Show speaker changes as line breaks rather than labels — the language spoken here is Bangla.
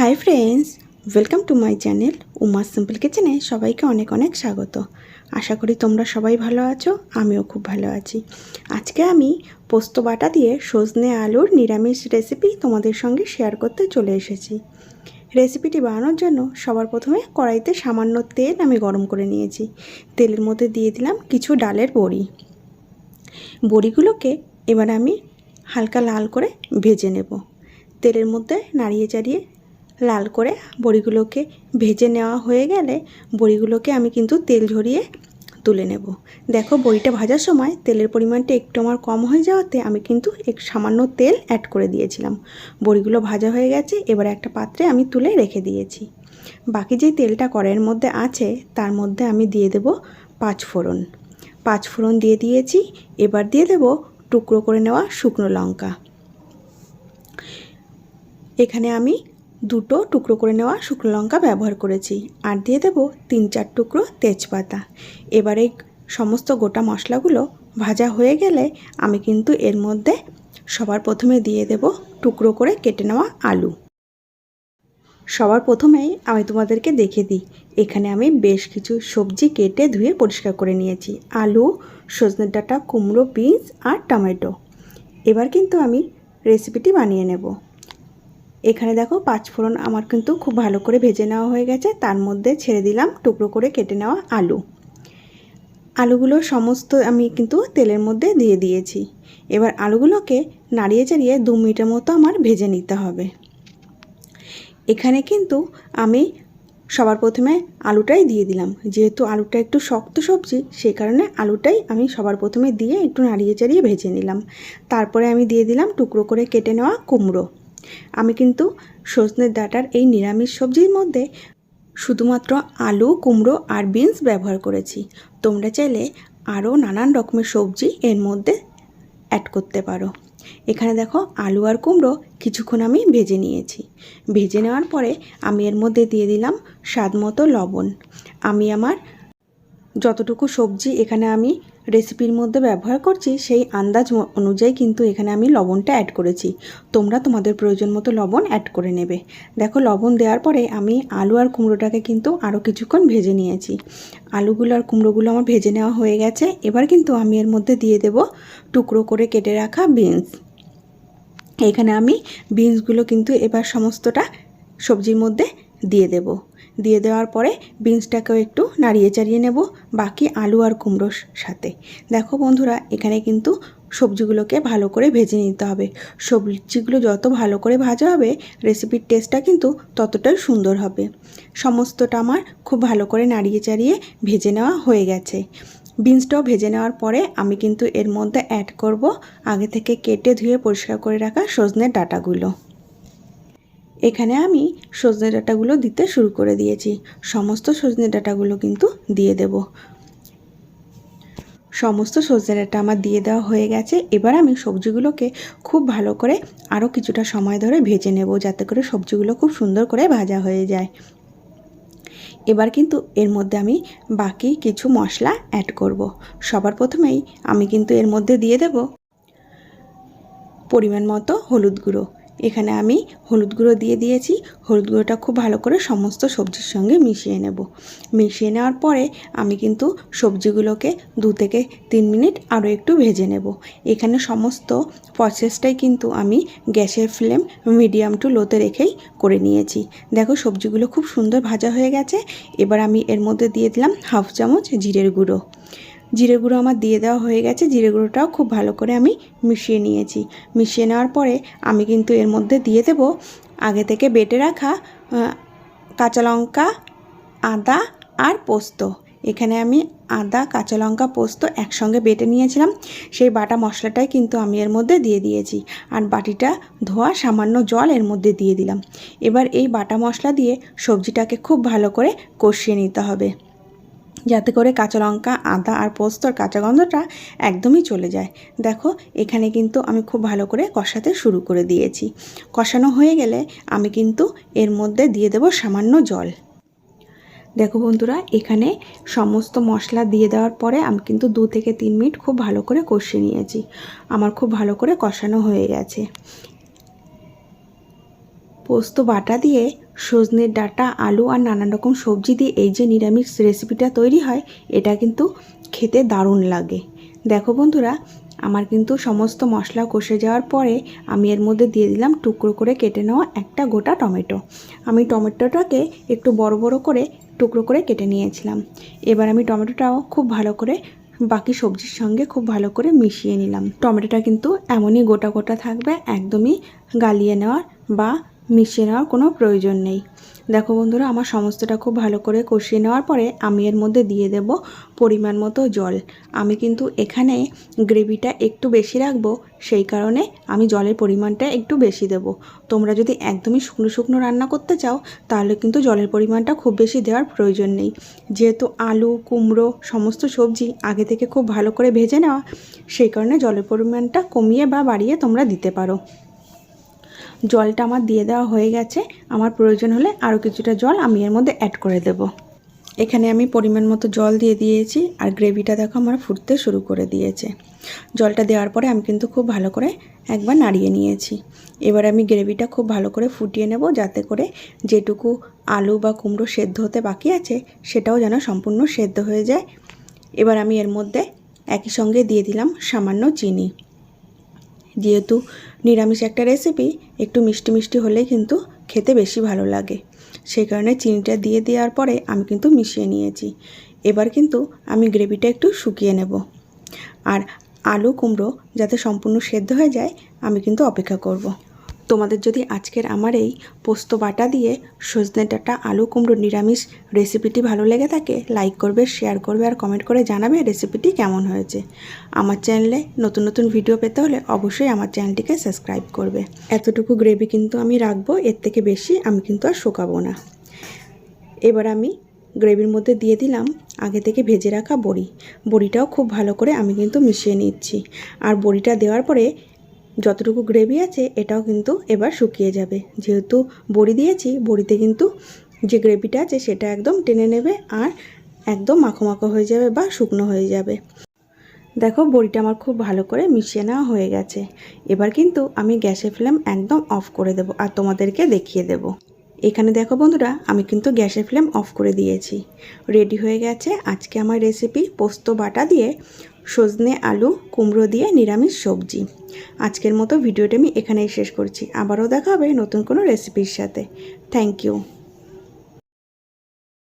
Hi friends, welcome to my channel Uma simple কিচেনে সবাইকে অনেক অনেক স্বাগত। আশা করি তোমরা সবাই ভালো আছো, আমিও খুব ভালো আছি। আজকে আমি পোস্ত বাটা দিয়ে সজনে আলুর নিরামিষ রেসিপি তোমাদের সঙ্গে শেয়ার করতে চলে এসেছি। রেসিপিটি বানানোর জন্য সবার প্রথমে কড়াইতে সামান্য তেল আমি গরম করে নিয়েছি। তেলের মধ্যে দিয়ে দিলাম কিছু ডালের বড়ি। বড়িগুলোকে এবার আমি হালকা লাল করে ভেজে নেব। তেলের মধ্যে নাড়িয়ে চাড়িয়ে লাল করে বড়িগুলোকে ভেজে নেওয়া হয়ে গেলে বড়িগুলোকে আমি কিন্তু তেল ঝরিয়ে তুলে নেব। দেখো বড়িটা ভাজার সময় তেলের পরিমাণটা একটু আমার কম হয়ে যাওয়াতে আমি কিন্তু এক সামান্য তেল অ্যাড করে দিয়েছিলাম। বড়িগুলো ভাজা হয়ে গেছে, এবার একটা পাত্রে আমি তুলে রেখে দিয়েছি। বাকি যে তেলটা কড়াইয়ের মধ্যে আছে, তার মধ্যে আমি দিয়ে দেব পাঁচ ফোড়ন। পাঁচ ফোড়ন দিয়ে দিয়েছি, এবার দিয়ে দেব টুকরো করে নেওয়া শুকনো লঙ্কা। এখানে আমি দুটো টুকরো করে নেওয়া শুকনো লঙ্কা ব্যবহার করেছি। আর দিয়ে দেব তিন চার টুকরো তেজপাতা। এবারে সমস্ত গোটা মশলাগুলো ভাজা হয়ে গেলে আমি কিন্তু এর মধ্যে সবার প্রথমে দিয়ে দেব টুকরো করে কেটে নেওয়া আলু। সবার প্রথমেই আমি তোমাদেরকে দেখে দিই। এখানে আমি বেশ কিছু সবজি কেটে ধুয়ে পরিষ্কার করে নিয়েছি। আলু, সজনে ডাঁটা, কুমড়ো, বিনস আর টমেটো। এবার কিন্তু আমি রেসিপিটি বানিয়ে নেব। এখানে দেখো পাঁচফোড়ন আমার কিন্তু খুব ভালো করে ভেজে নেওয়া হয়ে গেছে। তার মধ্যে ছেড়ে দিলাম টুকরো করে কেটে নেওয়া আলু। আলুগুলো সমস্ত আমি কিন্তু তেলের মধ্যে দিয়ে দিয়েছি। এবার আলুগুলোকে নাড়িয়ে চাড়িয়ে দু মিনিটের মতো আমার ভেজে নিতে হবে। এখানে কিন্তু আমি সবার প্রথমে আলুটাই দিয়ে দিলাম। যেহেতু আলুটা একটু শক্ত সবজি, সেই কারণে আলুটাই আমি সবার প্রথমে দিয়ে একটু নাড়িয়ে চাড়িয়ে ভেজে নিলাম। তারপরে আমি দিয়ে দিলাম টুকরো করে কেটে নেওয়া কুমড়ো। আমি কিন্তু সজনের ডাটার এই নিরামিষ সবজির মধ্যে শুধুমাত্র আলু, কুমড়ো আর বিনস ব্যবহার করেছি। তোমরা চাইলে আরও নানান রকমের সবজি এর মধ্যে অ্যাড করতে পারো। এখানে দেখো আলু আর কুমড়ো কিছুক্ষণ আমি ভেজে নিয়েছি। ভেজে নেওয়ার পরে আমি এর মধ্যে দিয়ে দিলাম স্বাদ মতো লবণ। আমি আমার যতটুকু সবজি এখানে আমি রেসিপির মধ্যে ব্যবহার করছি, সেই আন্দাজ অনুযায়ী কিন্তু এখানে আমি লবণটা অ্যাড করেছি। তোমরা তোমাদের প্রয়োজন মতো লবণ অ্যাড করে নেবে। দেখো, লবণ দেওয়ার পরে আমি আলু আর কুমড়োটাকে কিন্তু আরও কিছুক্ষণ ভেজে নিয়েছি। আলুগুলো আর কুমড়োগুলো আমার ভেজে নেওয়া হয়ে গেছে। এবার কিন্তু আমি এর মধ্যে দিয়ে দেব টুকরো করে কেটে রাখা বিনস এখানে আমি বিনসগুলো কিন্তু এবার সমস্তটা সবজির মধ্যে দিয়ে দেবো। দিয়ে দেওয়ার পরে বিনসটাকেও একটু নাড়িয়ে চাড়িয়ে নেব, বাকি আলু আর কুমড়োর সাথে। দেখো বন্ধুরা, এখানে কিন্তু সবজিগুলোকে ভালো করে ভেজে নিতে হবে। সবজিগুলো যত ভালো করে ভাজা হবে রেসিপির টেস্টটা কিন্তু ততটাই সুন্দর হবে। সমস্তটা আমার খুব ভালো করে নাড়িয়ে চাড়িয়ে ভেজে নেওয়া হয়ে গেছে। বিনসটাও ভেজে নেওয়ার পরে আমি কিন্তু এর মধ্যে অ্যাড করব আগে থেকে কেটে ধুয়ে পরিষ্কার করে রাখা সজনের ডাটাগুলো। এখানে আমি সজনে ডাটাগুলো দিতে শুরু করে দিয়েছি। সমস্ত সজনে ডাটাগুলো কিন্তু দিয়ে দেব। সমস্ত সজনে ডাটা আমার দিয়ে দেওয়া হয়ে গেছে। এবার আমি সবজিগুলোকে খুব ভালো করে আরও কিছুটা সময় ধরে ভেজে নেব, যাতে করে সবজিগুলো খুব সুন্দর করে ভাজা হয়ে যায়। এবার কিন্তু এর মধ্যে আমি বাকি কিছু মশলা অ্যাড করব। সবার প্রথমেই আমি কিন্তু এর মধ্যে দিয়ে দেব পরিমাণ মতো হলুদ গুঁড়ো। এখানে আমি হলুদ গুঁড়ো দিয়ে দিয়েছি। হলুদ গুঁড়োটা খুব ভালো করে সমস্ত সবজির সঙ্গে মিশিয়ে নেব। মিশিয়ে নেওয়ার পরে আমি কিন্তু সবজিগুলোকে দু থেকে তিন মিনিট আরও একটু ভেজে নেব। এখানে সমস্ত প্রসেসটাই কিন্তু আমি গ্যাসের ফ্লেম মিডিয়াম টু লোতে রেখেই করে নিয়েছি। দেখো সবজিগুলো খুব সুন্দর ভাজা হয়ে গেছে। এবার আমি এর মধ্যে দিয়ে দিলাম হাফ চামচ জিরের গুঁড়ো। জিরে গুঁড়ো আমার দিয়ে দেওয়া হয়ে গেছে। জিরে গুঁড়োটাও খুব ভালো করে আমি মিশিয়ে নিয়েছি। মিশিয়ে নেওয়ার পরে আমি কিন্তু এর মধ্যে দিয়ে দেব আগে থেকে বেটে রাখা কাঁচা লঙ্কা, আদা আর পোস্ত। এখানে আমি আদা, কাঁচা লঙ্কা, পোস্ত একসঙ্গে বেটে নিয়েছিলাম। সেই বাটা মশলাটাই কিন্তু আমি এর মধ্যে দিয়ে দিয়েছি। আর বাটিটা ধোয়া সামান্য জল এর মধ্যে দিয়ে দিলাম। এবার এই বাটা মশলা দিয়ে সবজিটাকে খুব ভালো করে কষিয়ে নিতে হবে। যাতে করে কাঁচা লঙ্কা, আদা আর পোস্তর কাঁচা গন্ধটা একদমই চলে যায়। দেখো, এখানে কিন্তু আমি খুব ভালো করে কষাতে শুরু করে দিয়েছি। কষানো হয়ে গেলে আমি কিন্তু এর মধ্যে দিয়ে দেব সামান্য জল। দেখো বন্ধুরা, এখানে সমস্ত মশলা দিয়ে দেওয়ার পরে আমি কিন্তু দু থেকে তিন মিনিট খুব ভালো করে কষিয়ে নিয়েছি। আমার খুব ভালো করে কষানো হয়ে গেছে। পোস্ত বাটা দিয়ে সজনের ডাঁটা, আলু আর নানান রকম সবজি দিয়ে এই যে নিরামিষ রেসিপিটা তৈরি হয়, এটা কিন্তু খেতে দারুণ লাগে। দেখো বন্ধুরা, আমার কিন্তু সমস্ত মশলা কষে যাওয়ার পরে আমি এর মধ্যে দিয়ে দিলাম টুকরো করে কেটে নেওয়া একটা গোটা টমেটো। আমি টমেটোটাকে একটু বড় বড় করে টুকরো করে কেটে নিয়েছিলাম। এবার আমি টমেটোটাও খুব ভালো করে বাকি সবজির সঙ্গে খুব ভালো করে মিশিয়ে নিলাম। টমেটোটা কিন্তু এমনই গোটা গোটা থাকবে, একদমই গালিয়ে নেওয়ার বা মিশিয়ে নেওয়ার কোনো প্রয়োজন নেই। দেখো বন্ধুরা, আমার সমস্তটা খুব ভালো করে কষিয়ে নেওয়ার পরে আমি এর মধ্যে দিয়ে দেব পরিমাণ মতো জল। আমি কিন্তু এখানে গ্রেভিটা একটু বেশি রাখব, সেই কারণে আমি জলের পরিমাণটা একটু বেশি দেব। তোমরা যদি একদমই শুকনো শুকনো রান্না করতে চাও, তাহলে কিন্তু জলের পরিমাণটা খুব বেশি দেওয়ার প্রয়োজন নেই। যেহেতু আলু, কুমড়ো, সমস্ত সবজি আগে থেকে খুব ভালো করে ভেজে নেওয়া, সেই কারণে জলের পরিমাণটা কমিয়ে বা বাড়িয়ে তোমরা দিতে পারো। জলটা আমার দিয়ে দেওয়া হয়ে গেছে। আমার প্রয়োজন হলে আরও কিছুটা জল আমি এর মধ্যে অ্যাড করে দেব। এখানে আমি পরিমাণ মতো জল দিয়ে দিয়েছি আর গ্রেভিটা দেখো আমার ফুটতে শুরু করে দিয়েছে। জলটা দেওয়ার পরে আমি কিন্তু খুব ভালো করে একবার নাড়িয়ে নিয়েছি। এবার আমি গ্রেভিটা খুব ভালো করে ফুটিয়ে নেব যাতে করে যেটুকু আলু বা কুমড়ো সেদ্ধ হতে বাকি আছে সেটাও যেন সম্পূর্ণ সেদ্ধ হয়ে যায়। এবার আমি এর মধ্যে একই সঙ্গে দিয়ে দিলাম সামান্য চিনি। যেহেতু নিরামিষ একটা রেসিপি একটু মিষ্টি মিষ্টি হলেই কিন্তু খেতে বেশি ভালো লাগে। সেই কারণে চিনিটা দিয়ে দেওয়ার পরে আমি কিন্তু মিশিয়ে নিয়েছি। এবার কিন্তু আমি গ্রেভিটা একটু শুকিয়ে নেব। আর আলু কুমড়ো যাতে সম্পূর্ণ সেদ্ধ হয়ে যায়, আমি কিন্তু অপেক্ষা করব। তোমাদের যদি আজকের আমার এই পোস্ত বাটা দিয়ে সজনে ডাঁটা, আলু কুমড়ো নিরামিষ রেসিপিটি ভালো লেগে থাকে, লাইক করবে, শেয়ার করবে আর কমেন্ট করে জানাবে রেসিপিটি কেমন হয়েছে। আমার চ্যানেলে নতুন নতুন ভিডিও পেতে হলে অবশ্যই আমার চ্যানেলটিকে সাবস্ক্রাইব করবে। এতটুকু গ্রেভি কিন্তু আমি রাখব, এর থেকে বেশি আমি কিন্তু আর শুকাবো না। এবার আমি গ্রেভির মধ্যে দিয়ে দিলাম আগে থেকে ভেজে রাখা বড়ি। বড়িটাও খুব ভালো করে আমি কিন্তু মিশিয়ে নিচ্ছি। আর বড়িটা দেওয়ার পরে যতটুকু গ্রেভি আছে, এটাও কিন্তু এবার শুকিয়ে যাবে। যেহেতু বড়ি দিয়েছি, বড়িতে কিন্তু যে গ্রেভিটা আছে, সেটা একদম টেনে নেবে আর একদম মাখো মাখো হয়ে যাবে বা শুকনো হয়ে যাবে। দেখো, বড়িটা আমার খুব ভালো করে মিশিয়ে নেওয়া হয়ে গেছে। এবার কিন্তু আমি গ্যাসের ফ্লেম একদম অফ করে দেব আর তোমাদেরকে দেখিয়ে দেব। এখানে দেখো বন্ধুরা, আমি কিন্তু গ্যাসের ফ্লেম অফ করে দিয়েছি। রেডি হয়ে গেছে আজকে আমার রেসিপি পোস্ত বাটা দিয়ে সজনে আলু, কুমড়ো দিয়ে নিরামিষ সবজি। আজকের মতো ভিডিওটা আমি এখানেই শেষ করছি। আবারও দেখা হবে নতুন কোনো রেসিপির সাথে। Thank you